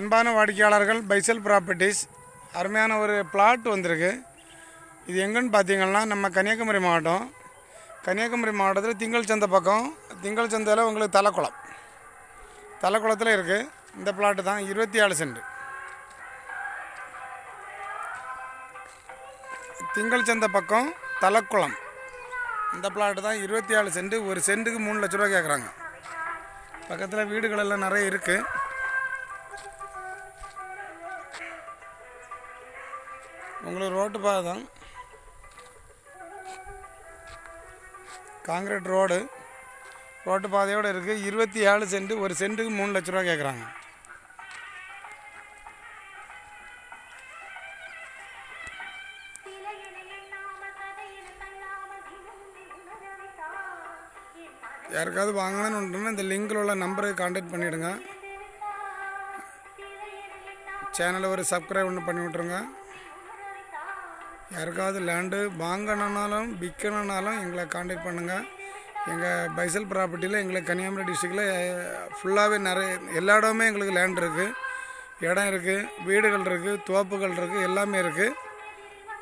அன்பான வாடிக்கையாளர்கள் பைசல் ப்ராப்பர்ட்டிஸ் அருமையான ஒரு பிளாட் வந்திருக்கு. இது எங்கன்னு பார்த்தீங்கன்னா நம்ம கன்னியாகுமரி மாவட்டம். கன்னியாகுமரி மாவட்டத்தில் திங்கள் சந்தை பக்கம் திங்கள் சந்தையில் உங்களுக்கு தலைக்குளம். தலைக்குளத்தில் இருக்குது இந்த பிளாட்டு தான் இருபத்தி ஏழு சென்ட் திங்கள் சந்தை பக்கம் தலைக்குளம். இந்த பிளாட்டு தான் இருபத்தி ஏழு சென்ட் ஒரு சென்ட்டுக்கு மூணு லட்ச ரூபா கேட்குறாங்க பக்கத்தில் வீடுகளெல்லாம் நிறைய இருக்குது உங்களுக்கு ரோட்டு பாதை தான். காங்கிரீட் ரோடு ரோட்டு பாதையோடு இருக்குது இருபத்தி ஏழு சென்ட் ஒரு சென்ட்டுக்கு மூணு லட்ச ரூபா கேட்குறாங்க யாருக்காவது வாங்கணும்னு உண்டுன்னா இந்த லிங்கில் உள்ள நம்பருக்கு காண்டாக்ட் பண்ணிவிடுங்க சேனலை ஒரு சப்ஸ்கிரைப் ஒன்று பண்ணி விட்ருங்க யாருக்காவது லேண்டு வாங்கணுன்னாலும் விற்கணுன்னாலும் எங்களை காண்டாக்ட் பண்ணுங்கள் எங்கள் பைசல் ப்ராப்பர்ட்டியில் எங்களுக்கு கன்னியாகுமரி டிஸ்ட்ரிக்டில் ஃபுல்லாகவே நிறைய எல்லா இடமுமே எங்களுக்கு லேண்ட் இருக்குது இடம் இருக்குது வீடுகள் இருக்குது தோப்புகள் இருக்குது எல்லாமே இருக்குது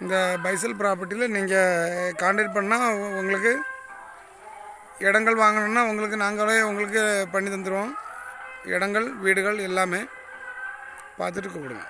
இந்த பைசல் ப்ராப்பர்ட்டியில் நீங்கள் காண்டாக்ட் பண்ணால் உங்களுக்கு இடங்கள் வாங்கணுன்னா உங்களுக்கு நாங்களே உங்களுக்கு பண்ணி தந்துடுவோம் இடங்கள் வீடுகள் எல்லாமே பார்த்துட்டு கூப்பிடுங்க.